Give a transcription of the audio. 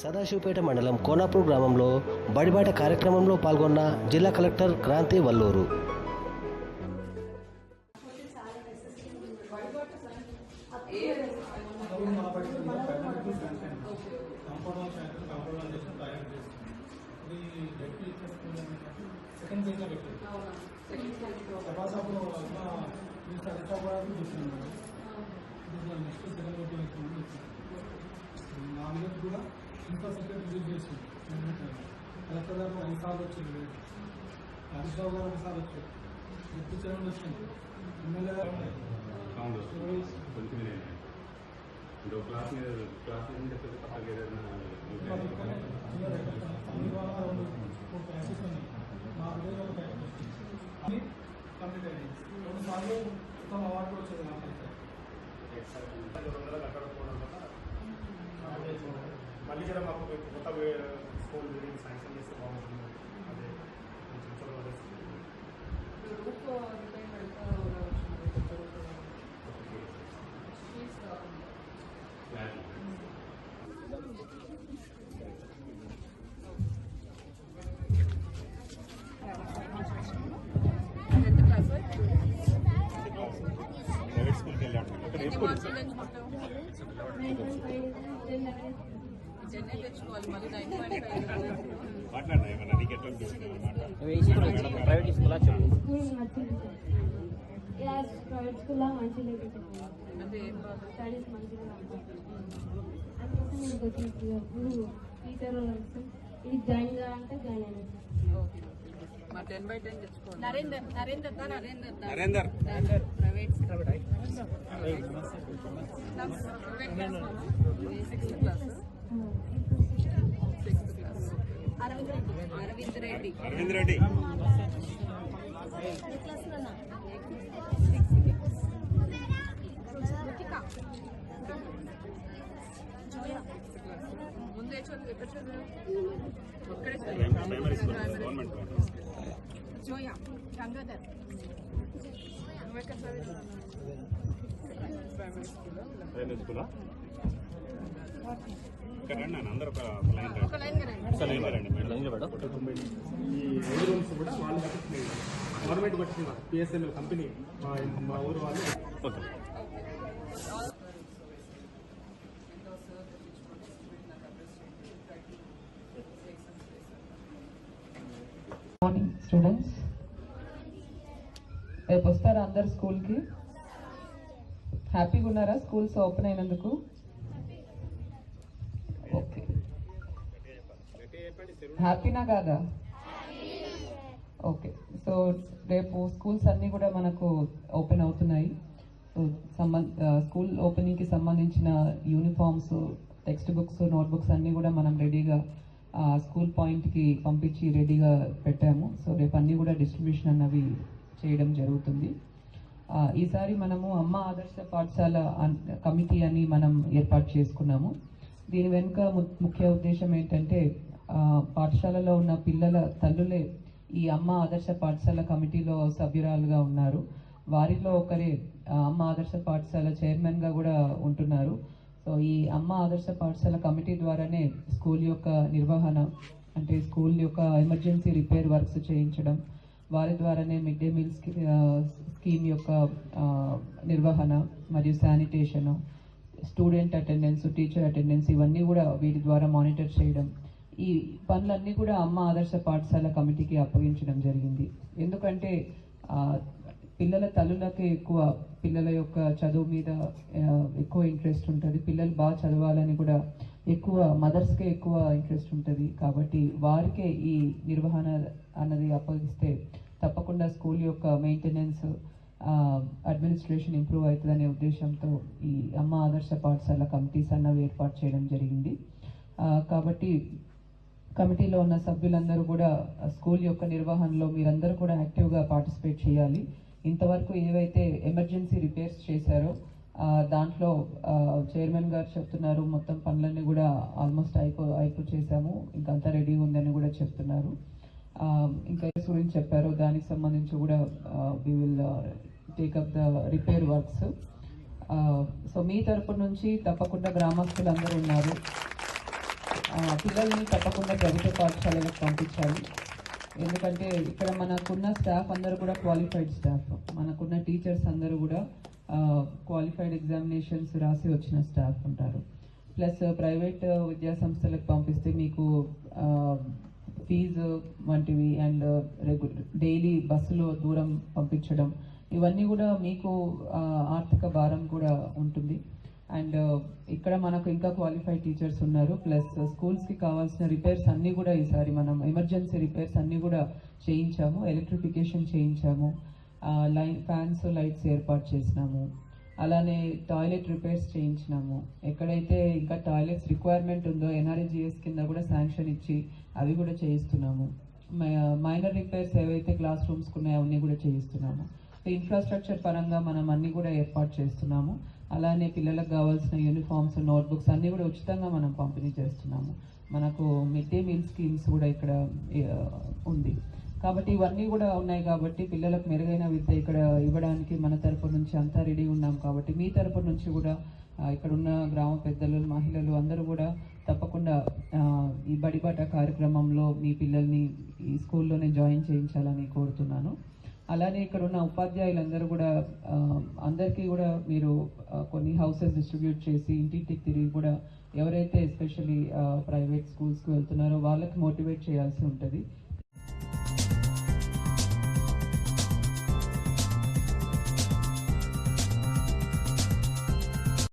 సదాశివపేట మండలం కోనాపూర్ గ్రామంలో బడిబాట కార్యక్రమంలో పాల్గొన్న జిల్లా కలెక్టర్ క్రాంతి వల్లూరు. కూడా ఇన్ఫ్రాస్ట్రక్చర్ విజిట్ చేసి కలెక్టర్ గారు ఐదు సార్లు వచ్చింది హరీష్ రావు గారు ఒకసారి వచ్చారు డిప్యూటీ చైర్మన్ వచ్చింది ఎమ్మెల్యే గారు అవును కొంచెం ఇంకో క్లాస్ మీద క్లాస్ మీద చెప్పేది పక్కకి ఏదైనా అన్ని వాళ్ళ రెండు మూడు క్లాసెస్ ఉన్నాయి నాలుగు వేల అన్ని కంప్లీట్ అయ్యాయి రెండు సార్లు ఉత్తమ అవార్డు కూడా వచ్చేది నాకైతే మళ్ళీ జర మాకు కొత్త స్కూల్ బిల్డింగ్ శాంక్షన్ చేస్తే బాగుంటుంది అదే కొంచెం చూడవలసి రూప్ రిపేర్ వెళ్తా వచ్చింది కొత్త రూప్ షీట్స్ కాకుండా టెన్త్ క్లాస్ ప్రైవేట్ స్కూల్కి వెళ్ళాడు ఎన్ని మార్క్స్ తెచ్చుకుంటావు జెన్నే తెచ్చుకోవాలి మళ్ళీ నైన్ పాయింట్ ప్రైవేట్ స్కూల్ చెప్పు. స్కూల్ నచ్చింది క్లాస్ ప్రైవేట్ స్కూల్లో స్టడీస్ మంచిగా అందుకోసం వచ్చినప్పుడు టీచర్ ఇది జాయిన్ కావాలంటే జాయిన్ అయినా Narender Narender Narender Narender. Private class Aravind Reddy. Arvind Reddy Aravind Reddy ముందే చదువు ఎక్కడ చదువు ఒక్కడే ప్రైమరీ స్కూల్ గవర్నమెంట్ జోయా గంగాధర్ నువ్వు ఎక్కడ చదివావు ప్రైమరీ స్కూల్ ప్రైమరీ స్కూలా ఈ రూమ్స్ కూడా వాళ్ళు గవర్నమెంట్ కట్టిన కంపెనీ మా ఊరు వాళ్ళు. మార్నింగ్ స్టూడెంట్స్ రేపు వస్తారా అందరు స్కూల్కి? హ్యాపీగా ఉన్నారా? స్కూల్స్ ఓపెన్ అయినందుకు ఓకే హ్యాపీనా కాదా ఓకే సో రేపు స్కూల్స్ అన్నీ కూడా మనకు ఓపెన్ అవుతున్నాయి. సో సంబంధ స్కూల్ ఓపెనింగ్కి సంబంధించిన యూనిఫామ్స్ టెక్స్ట్ బుక్స్ నోట్బుక్స్ అన్నీ కూడా మనం రెడీగా స్కూల్ పాయింట్కి పంపించి రెడీగా పెట్టాము. సో రేపు అన్నీ కూడా డిస్ట్రిబ్యూషన్ అన్నవి చేయడం జరుగుతుంది. ఈసారి మనము అమ్మ ఆదర్శ పాఠశాల కమిటీ అని మనం ఏర్పాటు చేసుకున్నాము. దీని వెనుక ము- ముఖ్య ఉద్దేశం ఏంటంటే పాఠశాలలో ఉన్న పిల్లల తల్లులే ఈ అమ్మ ఆదర్శ పాఠశాల కమిటీలో సభ్యురాలుగా ఉన్నారు. వారిలో ఒకరే అమ్మ ఆదర్శ పాఠశాల చైర్మన్గా కూడా ఉంటున్నారు. సో ఈ అమ్మ ఆదర్శ పాఠశాల కమిటీ ద్వారానే స్కూల్ యొక్క నిర్వహణ అంటే స్కూల్ యొక్క ఎమర్జెన్సీ రిపేర్ వర్క్స్ చేయించడం వారి ద్వారానే మిడ్ డే మీల్ స్కీమ్ యొక్క నిర్వహణ మరియు sanitation student attendance teacher attendance ఇవన్నీ కూడా వీటి ద్వారా మానిటర్ చేయడం ఈ పనులన్నీ కూడా అమ్మ ఆదర్శ పాఠశాల కమిటీకి అప్పగించడం జరిగింది. ఎందుకంటే పిల్లల తల్లులకే ఎక్కువ పిల్లల యొక్క చదువు మీద ఎక్కువ ఇంట్రెస్ట్ ఉంటుంది. పిల్లలు బాగా చదవాలని కూడా ఎక్కువ మదర్స్కే ఎక్కువ ఇంట్రెస్ట్ ఉంటుంది. కాబట్టి వారికే ఈ నిర్వహణ అన్నది అప్పగిస్తే తప్పకుండా స్కూల్ యొక్క మెయింటెనెన్స్ అడ్మినిస్ట్రేషన్ ఇంప్రూవ్ అవుతుందనే ఉద్దేశంతో ఈ అమ్మ ఆదర్శ పాఠశాల కమిటీస్ అన్నవి ఏర్పాటు చేయడం జరిగింది. కాబట్టి కమిటీలో ఉన్న సభ్యులందరూ కూడా స్కూల్ యొక్క నిర్వహణలో మీరందరూ కూడా యాక్టివ్గా పార్టిసిపేట్ చేయాలి. ఇంతవరకు ఏవైతే ఎమర్జెన్సీ రిపేర్స్ చేశారో దాంట్లో చైర్మన్ గారు చెప్తున్నారు మొత్తం పనులన్నీ కూడా ఆల్మోస్ట్ అయిపో అయిపో చేశాము. ఇంకంతా రెడీ ఉందని కూడా చెప్తున్నారు. ఇంకా ఏస్ గురించి చెప్పారు దానికి సంబంధించి కూడా we will take up the repair works so మీ తరపు నుంచి తప్పకుండా గ్రామస్తులు అందరూ ఉన్నారు. పిల్లల్ని తప్పకుండా ప్రభుత్వ పాఠశాలలకు పంపించాలి. ఎందుకంటే ఇక్కడ మనకున్న స్టాఫ్ అందరూ కూడా క్వాలిఫైడ్ స్టాఫ్ మనకున్న టీచర్స్ అందరూ కూడా క్వాలిఫైడ్ ఎగ్జామినేషన్స్ రాసి వచ్చిన స్టాఫ్ ఉంటారు. ప్లస్ ప్రైవేట్ విద్యా సంస్థలకు పంపిస్తే మీకు ఫీజు వంటివి అండ్ రెగ్యు డైలీ బస్సులో దూరం పంపించడం ఇవన్నీ కూడా మీకు ఆర్థిక భారం కూడా ఉంటుంది. అండ్ uh, ఇక్కడ మనకు ఇంకా క్వాలిఫైడ్ టీచర్స్ ఉన్నారు. ప్లస్ స్కూల్స్కి uh, కావాల్సిన రిపేర్స్ అన్నీ కూడా ఈసారి మనం ఎమర్జెన్సీ రిపేర్స్ అన్నీ కూడా చేయించాము. ఎలక్ట్రిఫికేషన్ చేయించాము. లైన్ ఫ్యాన్స్ లైట్స్ ఏర్పాటు చేసినాము. అలానే టాయిలెట్ రిపేర్స్ చేయించినాము. ఎక్కడైతే ఇంకా టాయిలెట్స్ రిక్వైర్మెంట్ ఉందో ఎన్ఆర్జిఎస్ కింద కూడా శాంక్షన్ ఇచ్చి అవి కూడా చేయిస్తున్నాము. మైనర్ రిపేర్స్ ఏవైతే క్లాస్ రూమ్స్ ఉన్నాయో అవన్నీ కూడా చేయిస్తున్నాము. ఇన్ఫ్రాస్ట్రక్చర్ పరంగా మనం అన్ని కూడా ఏర్పాటు చేస్తున్నాము. అలానే పిల్లలకు కావాల్సిన యూనిఫామ్స్ నోట్బుక్స్ అన్నీ కూడా ఉచితంగా మనం పంపిణీ చేస్తున్నాము. మనకు మిడ్ డే మీల్ స్కీమ్స్ కూడా ఇక్కడ ఉంది. కాబట్టి ఇవన్నీ కూడా ఉన్నాయి కాబట్టి పిల్లలకు మెరుగైన విద్య ఇక్కడ ఇవ్వడానికి మన తరపు నుంచి అంతా రెడీ ఉన్నాం కాబట్టి మీ తరపు నుంచి కూడా ఇక్కడ ఉన్న గ్రామ పెద్దలు మహిళలు అందరూ కూడా తప్పకుండా ఈ బడిబాట కార్యక్రమంలో మీ పిల్లల్ని ఈ స్కూల్లోనే జాయిన్ చేయించాలని కోరుతున్నాను. అలానే ఇక్కడ ఉన్న ఉపాధ్యాయులందరూ కూడా అందరికీ కూడా మీరు కొన్ని హౌసెస్ డిస్ట్రిబ్యూట్ చేసి ఇంటింటికి తిరిగి కూడా ఎవరైతే ఎస్పెషల్లీ ప్రైవేట్ స్కూల్స్కి వెళ్తున్నారో వాళ్ళకి మోటివేట్ చేయాల్సి ఉంటుంది.